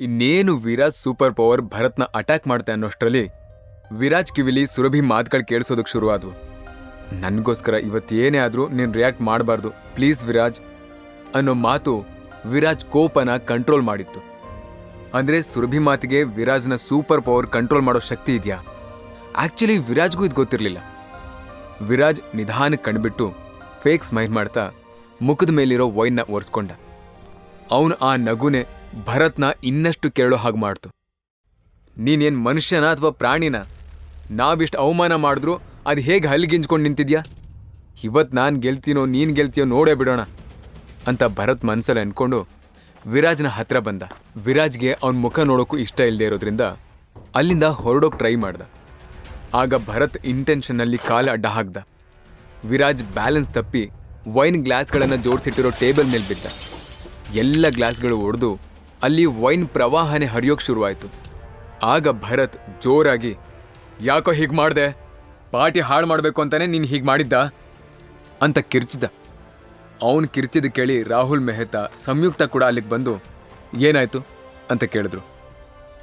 ಇನ್ನೇನು Viraj super power ಭರತ್ನ attack ಮಾಡುತ್ತೆ ಅನ್ನೋಷ್ಟರಲ್ಲಿ ವಿರಾಜ್ ಕಿವಿಲಿ ಸುರಭಿ ಮಾತುಗಳು ಕೇಳಿಸೋದಕ್ಕೆ ಶುರುವಾದವು. ನನಗೋಸ್ಕರ ಇವತ್ತೇನೇ ಆದರೂ ನೀನು ರಿಯಾಕ್ಟ್ ಮಾಡಬಾರ್ದು, ಪ್ಲೀಸ್ ವಿರಾಜ್ ಅನ್ನೋ ಮಾತು ವಿರಾಜ್ ಕೋಪನ ಕಂಟ್ರೋಲ್ ಮಾಡಿತ್ತು. ಅಂದರೆ ಸುರಭಿ ಮಾತಿಗೆ ವಿರಾಜ್ನ ಸೂಪರ್ ಪವರ್ ಕಂಟ್ರೋಲ್ ಮಾಡೋ ಶಕ್ತಿ ಇದೆಯಾ? ಆ್ಯಕ್ಚುಲಿ ವಿರಾಜ್ಗೂ ಇದು ಗೊತ್ತಿರಲಿಲ್ಲ. ವಿರಾಜ್ ನಿಧಾನಕ್ಕೆ ಕಣ್ಬಿಟ್ಟು ಫೇಕ್ ಸ್ಮೈಲ್ ಮಾಡ್ತಾ ಮುಖದ ಮೇಲಿರೋ ವೈನ್ನ ಒರೆಸ್ಕೊಂಡ. ಅವನು ಆ ನಗುನೆ ಭರತ್ನ ಇನ್ನಷ್ಟು ಕೇಳೋ ಹಾಗೆ ಮಾಡ್ತು. ನೀನೇನು ಮನುಷ್ಯನ ಅಥವಾ ಪ್ರಾಣಿನ? ನಾವಿಷ್ಟು ಅವಮಾನ ಮಾಡಿದ್ರು ಅದು ಹೇಗೆ ಹಲ್ಲಿಗಿಂಜ್ಕೊಂಡು ನಿಂತಿದ್ಯಾ? ಇವತ್ತು ನಾನು ಗೆಲ್ತೀನೋ, ನೀನು ಗೆಲ್ತೀಯೋ ನೋಡೇ ಬಿಡೋಣ ಅಂತ ಭರತ್ ಮನಸ್ಸಲ್ಲಿ ಅಂದ್ಕೊಂಡು ವಿರಾಜ್ನ ಹತ್ರ ಬಂದ. ವಿರಾಜ್ಗೆ ಅವನ ಮುಖ ನೋಡೋಕ್ಕೂ ಇಷ್ಟ ಇಲ್ಲದೆ ಇರೋದ್ರಿಂದ ಅಲ್ಲಿಂದ ಹೊರಡೋಕೆ ಟ್ರೈ ಮಾಡ್ದ. ಆಗ ಭರತ್ ಇಂಟೆನ್ಷನ್ನಲ್ಲಿ ಕಾಲು ಅಡ್ಡ ಹಾಕ್ದ. ವಿರಾಜ್ ಬ್ಯಾಲೆನ್ಸ್ ತಪ್ಪಿ ವೈನ್ ಗ್ಲಾಸ್ಗಳನ್ನು ಜೋಡಿಸಿಟ್ಟಿರೋ ಟೇಬಲ್ ಮೇಲೆ ಬಿದ್ದ. ಎಲ್ಲ ಗ್ಲಾಸ್ಗಳು ಒಡೆದು ಅಲ್ಲಿ ವೈನ್ ಪ್ರವಾಹನೆ ಹರಿಯೋಕೆ ಶುರುವಾಯಿತು. ಆಗ ಭರತ್ ಜೋರಾಗಿ, ಯಾಕೋ ಹೀಗೆ ಮಾಡ್ದೆ? ಪಾರ್ಟಿ ಹಾಳು ಮಾಡಬೇಕು ಅಂತಾನೆ ನೀನು ಹೀಗೆ ಮಾಡಿದ್ದ? ಅಂತ ಕಿರ್ಚಿದ ಅವನು ಕಿರ್ಚಿದ ಕೇಳಿ ರಾಹುಲ್ ಮೆಹ್ತಾ ಸಂಯುಕ್ತ ಕೂಡ ಅಲ್ಲಿಗೆ ಬಂದು, ಏನಾಯ್ತು? ಅಂತ ಕೇಳಿದ್ರು.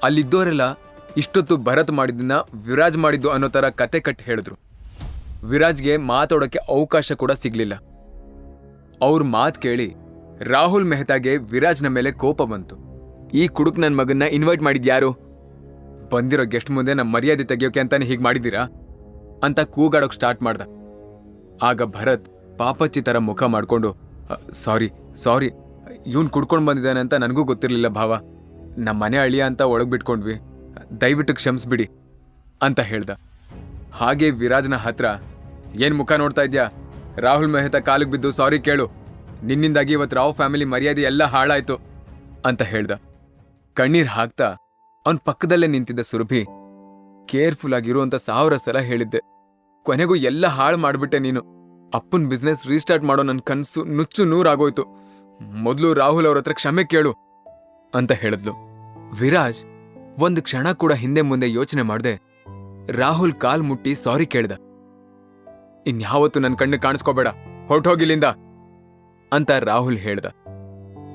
ಅಲ್ಲಿದ್ದವರೆಲ್ಲ ಇಷ್ಟೊತ್ತು ಭರತ್ ಮಾಡಿದ್ದನ್ನ ವಿರಾಜ್ ಮಾಡಿದ್ದು ಅನ್ನೋ ಥರ ಕತೆ ಕಟ್ಟಿ ಹೇಳಿದ್ರು. ವಿರಾಜ್ಗೆ ಮಾತಾಡೋಕ್ಕೆ ಅವಕಾಶ ಕೂಡ ಸಿಗಲಿಲ್ಲ. ಅವ್ರ ಮಾತು ಕೇಳಿ ರಾಹುಲ್ ಮೆಹ್ತಾಗೆ ವಿರಾಜ್ನ ಮೇಲೆ ಕೋಪ ಬಂತು. ಈ ಕುಡುಕ್ ನನ್ನ ಮಗನ್ನ ಇನ್ವೈಟ್ ಮಾಡಿದ್ಯಾರು ಬಂದಿರೋ ಗೆಸ್ಟ್ ಮುಂದೆ ನಮ್ಮ ಮರ್ಯಾದೆ ತೆಗಿಯೋಕೆ ಅಂತಾನೆ ಹೀಗೆ ಮಾಡಿದ್ದೀರಾ? ಅಂತ ಕೂಗಾಡೋಕ್ ಸ್ಟಾರ್ಟ್ ಮಾಡ್ದ. ಆಗ ಭರತ್ ಪಾಪಚ್ಚಿ ಥರ ಮುಖ ಮಾಡ್ಕೊಂಡು ಸಾರಿ ಸಾರಿ ಇವನ್ ಕುಡ್ಕೊಂಡು ಬಂದಿದ್ದಾನೆ ಅಂತ ನನಗೂ ಗೊತ್ತಿರಲಿಲ್ಲ ಭಾವ. ನಮ್ಮ ಮನೆ ಅಳಿಯ ಅಂತ ಒಳಗೆ ಬಿಟ್ಕೊಂಡ್ವಿ. ದಯವಿಟ್ಟು ಕ್ಷಮಿಸ್ಬಿಡಿ, ಅಂತ ಹೇಳ್ದ. ಹಾಗೆ ವಿರಾಜ್ನ ಹತ್ರ, ಏನ್ ಮುಖ ನೋಡ್ತಾ ಇದ್ಯಾ? ರಾಹುಲ್ ಮೆಹ್ತಾ ಕಾಲಿಗೆ ಬಿದ್ದು ಸಾರಿ ಕೇಳು. ನಿನ್ನಿಂದಾಗಿ ಇವತ್ತು ರಾವ್ ಫ್ಯಾಮಿಲಿ ಮರ್ಯಾದೆ ಎಲ್ಲ ಹಾಳಾಯ್ತು, ಅಂತ ಹೇಳ್ದ. ಕಣ್ಣೀರ್ ಹಾಕ್ತಾ ಅವನ್ ಪಕ್ಕದಲ್ಲೇ ನಿಂತಿದ್ದ ಸುರಭಿ. ಕೇರ್ಫುಲ್ ಆಗಿರುವಂತ ಸಾವಿರ ಸಲ ಹೇಳಿದ್ದೆ. ಕೊನೆಗೂ ಎಲ್ಲ ಹಾಳು ಮಾಡ್ಬಿಟ್ಟೆ ನೀನು. ಅಪ್ಪನ್ ಬಿಸ್ನೆಸ್ ರೀಸ್ಟಾರ್ಟ್ ಮಾಡೋ ನನ್ನ ಕನಸು ನುಚ್ಚು ನೂರಾಗೋಯ್ತು. ಮೊದಲು ರಾಹುಲ್ ಅವ್ರ ಹತ್ರ ಕ್ಷಮೆ ಕೇಳು ಅಂತ ಹೇಳಿದ್ಲು. ವಿರಾಜ್ ಒಂದು ಕ್ಷಣ ಕೂಡ ಹಿಂದೆ ಮುಂದೆ ಯೋಚನೆ ಮಾಡ್ದೆ. ರಾಹುಲ್ ಕಾಲ್ ಮುಟ್ಟಿ ಸಾರಿ ಕೇಳ್ದ. ಇನ್ಯಾವತ್ತು ನನ್ನ ಕಣ್ಣು ಕಾಣಿಸ್ಕೋಬೇಡ. ಹೊರಟೋಗಿಲ್ಲಿಂದ ಅಂತ ರಾಹುಲ್ ಹೇಳ್ದ.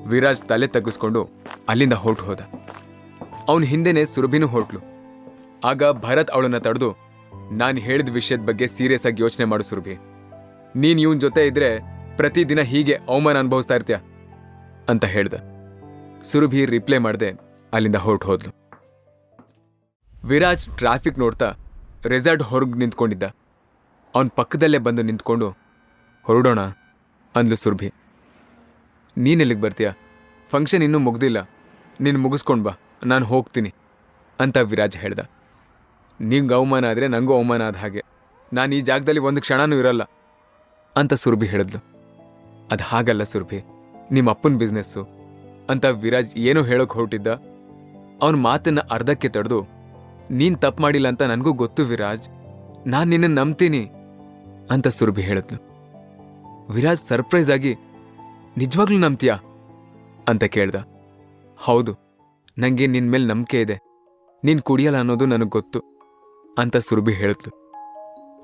ವಿರಾಜ್ ತಲೆ ತಗ್ಗಿಸ್ಕೊಂಡು ಅಲ್ಲಿಂದ ಹೊರಟು ಹೋದ. ಅವನ ಹಿಂದೆನೆ ಸುರಭಿನೂ ಹೊರಟ್ಲು. ಆಗ ಭರತ್ ಅವಳನ್ನ ತಡೆದು, ನಾನು ಹೇಳಿದ ವಿಷಯದ ಬಗ್ಗೆ ಸೀರಿಯಸ್ ಆಗಿ ಯೋಚನೆ ಮಾಡು ಸುರಭಿ. ನೀನ್ ಇವನ್ ಜೊತೆ ಇದ್ರೆ ಪ್ರತಿದಿನ ಹೀಗೆ ಅವಮಾನ ಅನುಭವಿಸ್ತಾ ಇರ್ತೀಯ? ಅಂತ ಹೇಳ್ದ. ಸುರಭಿ ರಿಪ್ಲೈ ಮಾಡದೆ, ಅಲ್ಲಿಂದ ಹೊರಟು ಹೋದ್ಲು. ವಿರಾಜ್ ಟ್ರಾಫಿಕ್ ನೋಡ್ತಾ ರೆಸಾರ್ಟ್ ಹೊರಗೆ ನಿಂತ್ಕೊಂಡಿದ್ದ. ಅವನ ಪಕ್ಕದಲ್ಲೇ ಬಂದು ನಿಂತ್ಕೊಂಡು, ಹೊರಡೋಣ, ಅಂದ್ಲು ಸುರಭಿ. ನೀನೆಲ್ಲಿಗೆ ಬರ್ತೀಯ? ಫಂಕ್ಷನ್ ಇನ್ನೂ ಮುಗ್ದಿಲ್ಲ. ನೀನು ಮುಗಿಸ್ಕೊಂಡು ಬಾ. ನಾನು ಹೋಗ್ತೀನಿ ಅಂತ ವಿರಾಜ್ ಹೇಳ್ದ. ನಿಂಗೆ ಅವಮಾನ ಆದರೆ ನನಗೂ ಅವಮಾನ ಆದ ಹಾಗೆ. ನಾನು ಈ ಜಾಗದಲ್ಲಿ ಒಂದು ಕ್ಷಣನೂ ಇರಲ್ಲ ಅಂತ ಸುರ್ಭಿ ಹೇಳಿದ್ಲು. ಅದು ಹಾಗಲ್ಲ ಸುರ್ಭಿ ನಿಮ್ಮ ಅಪ್ಪನ ಬಿಸ್ನೆಸ್ಸು ಅಂತ ವಿರಾಜ್ ಏನೋ ಹೇಳೋಕೆ ಹೊರಟಿದ್ದ. ಅವನ ಮಾತನ್ನ ಅರ್ಧಕ್ಕೆ ತಡೆದು, ನೀನ್ ತಪ್ಪು ಮಾಡಿಲ್ಲ ಅಂತ ನನಗೂ ಗೊತ್ತು ವಿರಾಜ್, ನಾನು ನಿನ್ನನ್ನು ನಂಬ್ತೀನಿ ಅಂತ ಸುರ್ಭಿ ಹೇಳಿದ್ಲು. ವಿರಾಜ್ ಸರ್ಪ್ರೈಸ್ ಆಗಿ, ನಿಜವಾಗ್ಲೂ ನಂಬ್ತೀಯಾ? ಅಂತ ಕೇಳ್ದ. ಹೌದು ನನಗೆ ನಿನ್ ಮೇಲೆ ನಂಬಿಕೆ ಇದೆ. ನೀನು ಕುಡಿಯಲ್ಲ ಅನ್ನೋದು ನನಗೆ ಗೊತ್ತು ಅಂತ ಸುರಭಿ ಹೇಳಿದ್ಲು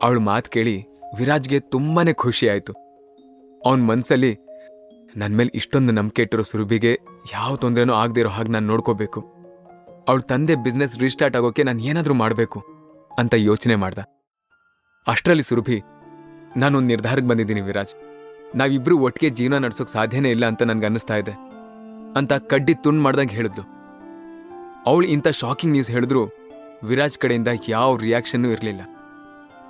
ಅವಳ ಮಾತು ಕೇಳಿ ವಿರಾಜ್ಗೆ ತುಂಬಾನೇ ಖುಷಿ ಆಯಿತು. ಅವನ ಮನಸ್ಸಲ್ಲಿ ನನ್ನ ಮೇಲೆ ಇಷ್ಟೊಂದು ನಂಬಿಕೆ ಇಟ್ಟಿರೋ ಸುರಭಿಗೆ ಯಾವ ತೊಂದರೆನೂ ಆಗದೆ ಇರೋ ಹಾಗೆ ನಾನು ನೋಡ್ಕೋಬೇಕು. ಅವಳ ತಂದೆ ಬಿಸ್ನೆಸ್ ರೀಸ್ಟಾರ್ಟ್ ಆಗೋಕೆ ನಾನು ಏನಾದರೂ ಮಾಡಬೇಕು ಅಂತ ಯೋಚನೆ ಮಾಡ್ದ. ಅಷ್ಟರಲ್ಲಿ ಸುರಭಿ, ನಾನೊಂದು ನಿರ್ಧಾರಕ್ಕೆ ಬಂದಿದ್ದೀನಿ ವಿರಾಜ್. ನಾವಿಬ್ರು ಒಟ್ಟಿಗೆ ಜೀವನ ನಡೆಸೋಕೆ ಸಾಧ್ಯನೇ ಇಲ್ಲ ಅಂತ ನನಗೆ ಅನ್ನಿಸ್ತಾ ಇದೆ ಅಂತ ಕಡ್ಡಿ ತುಂಡು ಮಾಡ್ದಂಗೆ ಹೇಳಿದ್ಲು. ಅವಳು ಇಂಥ ಶಾಕಿಂಗ್ ನ್ಯೂಸ್ ಹೇಳಿದ್ರು ವಿರಾಜ್ ಕಡೆಯಿಂದ ಯಾವ ರಿಯಾಕ್ಷನ್ನೂ ಇರಲಿಲ್ಲ.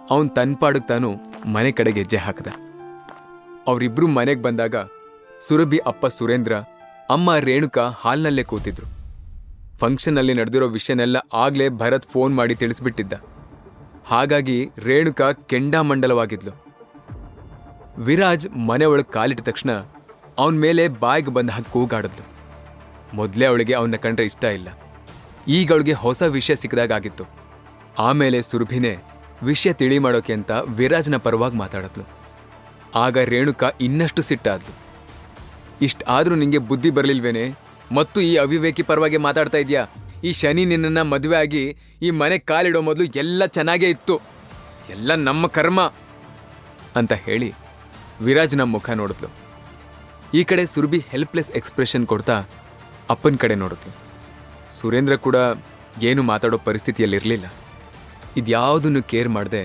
ಅವ್ನು ತನ್ಪಾಡಕ್ಕೆ ತಾನು ಮನೆ ಕಡೆಗೆ ಹೆಜ್ಜೆ ಹಾಕಿದ. ಅವರಿಬ್ರು ಮನೆಗೆ ಬಂದಾಗ ಸುರಭಿ ಅಪ್ಪ ಸುರೇಂದ್ರ, ಅಮ್ಮ ರೇಣುಕಾ ಹಾಲ್ನಲ್ಲೇ ಕೂತಿದ್ರು. ಫಂಕ್ಷನ್ನಲ್ಲಿ ನಡೆದಿರೋ ವಿಷಯನೆಲ್ಲ ಆಗಲೇ ಭರತ್ ಫೋನ್ ಮಾಡಿ ತಿಳಿಸ್ಬಿಟ್ಟಿದ್ದ. ಹಾಗಾಗಿ ರೇಣುಕಾ ಕೆಂಡಾಮಂಡಲವಾಗಿದ್ಲು. ವಿರಾಜ್ ಮನೆ ಒಳಗೆ ಕಾಲಿಟ್ಟ ತಕ್ಷಣ ಅವನ ಮೇಲೆ ಬಾಯಿಗೆ ಬಂದ ಹಾಗೆ ಕೂಗಾಡಿದ್ಲು. ಮೊದಲೇ ಅವಳಿಗೆ ಅವನ್ನ ಕಂಡ್ರೆ ಇಷ್ಟ ಇಲ್ಲ. ಈಗ ಅವಳಿಗೆ ಹೊಸ ವಿಷಯ ಸಿಕ್ಕದಾಗಿತ್ತು ಆಮೇಲೆ ಸುರಭಿನೇ ವಿಷಯ ತಿಳಿ ಮಾಡೋಕೆ ಅಂತ ವಿರಾಜ್ನ ಪರವಾಗಿ ಮಾತಾಡದ್ಲು. ಆಗ ರೇಣುಕಾ ಇನ್ನಷ್ಟು ಸಿಟ್ಟಾದ್ಲು. ಇಷ್ಟ ಆದರೂ ನಿಂಗೆ ಬುದ್ಧಿ ಬರಲಿಲ್ವೇನೆ? ಮತ್ತು ಈ ಅವಿವೇಕಿ ಪರವಾಗಿ ಮಾತಾಡ್ತಾ ಇದೆಯಾ? ಈ ಶನಿ ನಿನ್ನನ್ನು ಮದುವೆ ಆಗಿ ಈ ಮನೆ ಕಾಲಿಡೋ ಮೊದಲು ಎಲ್ಲ ಚೆನ್ನಾಗೇ ಇತ್ತು. ಎಲ್ಲ ನಮ್ಮ ಕರ್ಮ ಅಂತ ಹೇಳಿ ವಿರಾಜ್ನ ಮುಖ ನೋಡಿದ್ಲು. ಈ ಕಡೆ ಸುರ್ಭಿ ಹೆಲ್ಪ್ಲೆಸ್ ಎಕ್ಸ್ಪ್ರೆಷನ್ ಕೊಡ್ತಾ ಅಪ್ಪನ ಕಡೆ ನೋಡಿದ್ಲು. ಸುರೇಂದ್ರ ಕೂಡ ಏನು ಮಾತಾಡೋ ಪರಿಸ್ಥಿತಿಯಲ್ಲಿರಲಿಲ್ಲ. ಇದ್ಯಾವುದನ್ನು ಕೇರ್ ಮಾಡದೆ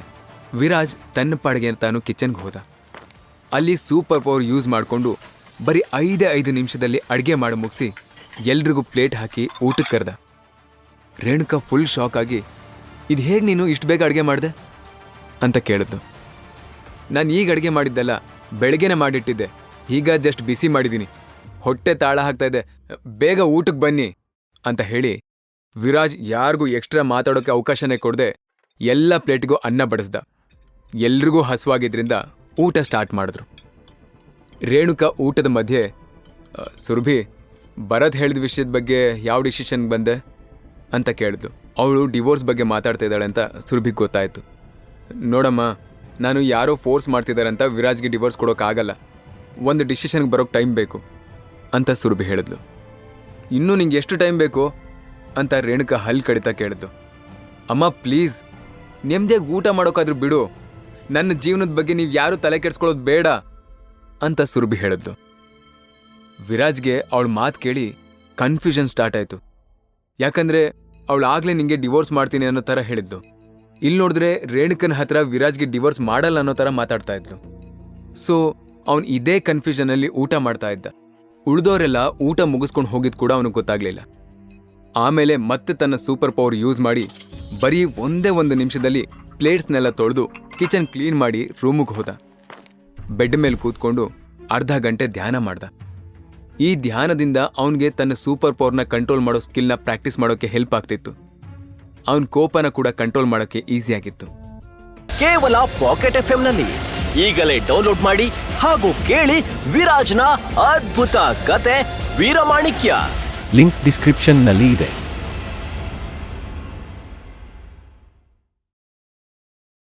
ವಿರಾಜ್ ತನ್ನ ಪಾಡಿಗೆ ತಾನು ಕಿಚನ್ಗೆ ಹೋದ. ಅಲ್ಲಿ ಸೂಪರ್ ಪವರ್ ಯೂಸ್ ಮಾಡಿಕೊಂಡು ಬರೀ ಐದೇ ಐದು ನಿಮಿಷದಲ್ಲಿ ಅಡುಗೆ ಮಾಡಿ ಮುಗಿಸಿ ಎಲ್ರಿಗೂ ಪ್ಲೇಟ್ ಹಾಕಿ ಊಟಕ್ಕೆ ಕರೆದ. ರೇಣುಕಾ ಫುಲ್ ಶಾಕ್ ಆಗಿ, ಇದು ಹೇಗೆ ನೀನು ಇಷ್ಟು ಬೇಗ ಅಡುಗೆ ಮಾಡಿದೆ? ಅಂತ ಕೇಳಿದ್ದು ನಾನು ಈಗ ಅಡುಗೆ ಮಾಡಿದ್ದಲ್ಲ, ಬೆಳಗ್ಗೆನೆ ಮಾಡಿಟ್ಟಿದ್ದೆ. ಈಗ ಜಸ್ಟ್ ಬಿಸಿ ಮಾಡಿದ್ದೀನಿ ಹೊಟ್ಟೆ ತಾಳ ಹಾಕ್ತಾ ಇದೆ. ಬೇಗ ಊಟಕ್ಕೆ ಬನ್ನಿ. ಅಂತ ಹೇಳಿ ವಿರಾಜ್ ಯಾರಿಗೂ ಎಕ್ಸ್ಟ್ರಾ ಮಾತಾಡೋಕ್ಕೆ ಅವಕಾಶನೇ ಕೊಡದೆ ಎಲ್ಲ ಪ್ಲೇಟ್ಗೂ ಅನ್ನ ಬಡಿಸ್ದ. ಎಲ್ರಿಗೂ ಹಸುವಾಗಿದ್ದರಿಂದ ಊಟ ಸ್ಟಾರ್ಟ್ ಮಾಡಿದ್ರು. ರೇಣುಕಾ ಊಟದ ಮಧ್ಯೆ "ಅ, ಸುರಭಿ ಭರತ್ ಹೇಳಿದ ವಿಷಯದ ಬಗ್ಗೆ ಯಾವ ಡಿಸಿಷನ್ಗೆ ಬಂದೆ ಅಂತ ಕೇಳಿದ್ಲು. ಅವಳು ಡಿವೋರ್ಸ್ ಬಗ್ಗೆ ಮಾತಾಡ್ತಾ ಇದ್ದಾಳೆ ಅಂತ ಸುರಭಿಗೆ ಗೊತ್ತಾಯಿತು. ನೋಡಮ್ಮ ನಾನು ಯಾರೋ ಫೋರ್ಸ್ ಮಾಡ್ತಿದ್ದಾರೆ ಅಂತ ವಿರಾಜ್ಗೆ ಡಿವೋರ್ಸ್ ಕೊಡೋಕ್ಕಾಗಲ್ಲ ಒಂದು ಡಿಸಿಷನ್ಗೆ ಬರೋಕ್ಕೆ ಟೈಮ್ ಬೇಕು ಅಂತ ಸುರಭಿ ಹೇಳಿದ್ಲು. ಇನ್ನೂ ನಿಂಗೆ ಎಷ್ಟು ಟೈಮ್ ಬೇಕು? ಅಂತ ರೇಣುಕ ಹಲ್ ಕಡಿತಾ ಕೇಳಿದ್ದು ಅಮ್ಮ, ಪ್ಲೀಸ್ ನೆಮ್ಮದಿಯಾಗಿ ಊಟ ಮಾಡೋಕ್ಕಾದ್ರೂ ಬಿಡು. ನನ್ನ ಜೀವನದ ಬಗ್ಗೆ ನೀವು ಯಾರೂ ತಲೆ ಕೆಡಿಸ್ಕೊಳ್ಳೋದು ಬೇಡ ಅಂತ ಸುರಭಿ ಹೇಳಿದ್ಲು. ವಿರಾಜ್ಗೆ ಅವಳ ಮಾತು ಕೇಳಿ ಕನ್ಫ್ಯೂಷನ್ ಸ್ಟಾರ್ಟ್ ಆಯಿತು. ಯಾಕಂದ್ರೆ ಅವಳು ಆಗಲೇ ನಿಂಗೆ ಡಿವೋರ್ಸ್ ಮಾಡ್ತೀನಿ ಅನ್ನೋ ಥರ ಹೇಳಿದ್ದು ಇಲ್ಲಿ ನೋಡಿದ್ರೆ ರೇಣುಕನ ಹತ್ರ ವಿರಾಜ್ಗೆ ಡಿವೋರ್ಸ್ ಮಾಡಲ್ಲ ಅನ್ನೋ ಥರ ಮಾತಾಡ್ತಾ ಇದ್ಲು. ಸೊ ಅವನು ಇದೇ ಕನ್ಫ್ಯೂಷನಲ್ಲಿ ಊಟ ಮಾಡ್ತಾ ಇದ್ದ. ಉಳಿದವರೆಲ್ಲ ಊಟ ಮುಗಿಸ್ಕೊಂಡು ಹೋಗಿದ್ ಕೂಡ ಅವನಿಗೆ ಗೊತ್ತಾಗ್ಲಿಲ್ಲ. ಆಮೇಲೆ ಮತ್ತೆ ತನ್ನ ಸೂಪರ್ ಪವರ್ ಯೂಸ್ ಮಾಡಿ ಬರೀ ಒಂದೇ ಒಂದು ನಿಮಿಷದಲ್ಲಿ ಪ್ಲೇಟ್ಸ್ನೆಲ್ಲ ತೊಳೆದು ಕಿಚನ್ ಕ್ಲೀನ್ ಮಾಡಿ ರೂಮಿಗೆ ಹೋದ. ಬೆಡ್ ಮೇಲೆ ಕೂತ್ಕೊಂಡು ಅರ್ಧ ಗಂಟೆ ಧ್ಯಾನ ಮಾಡ್ದ. ಈ ಧ್ಯಾನದಿಂದ ಅವನಿಗೆ ತನ್ನ ಸೂಪರ್ ಪವರ್ನ ಕಂಟ್ರೋಲ್ ಮಾಡೋ ಸ್ಕಿಲ್ನ ಪ್ರಾಕ್ಟೀಸ್ ಮಾಡೋಕೆ ಹೆಲ್ಪ್ ಆಗ್ತಿತ್ತು. ಅವನ ಕೋಪನ ಕೂಡ ಕಂಟ್ರೋಲ್ ಮಾಡೋಕ್ಕೆ ಈಸಿ ಆಗಿತ್ತು. ಕೇವಲ ಪಾಕೆಟ್ ಎಫ್ನಲ್ಲಿ ಈಗಲೇ ಡೌನ್ಲೋಡ್ ಮಾಡಿ ಹಾಗೂ ಕೇಳಿ ವಿರಾಜ್ನ ಅದ್ಭುತ ಕತೆ ವೀರಮಾಣಿಕ್ಯ. ಲಿಂಕ್ ಡಿಸ್ಕ್ರಿಪ್ಷನ್ನಲ್ಲಿ ಇದೆ.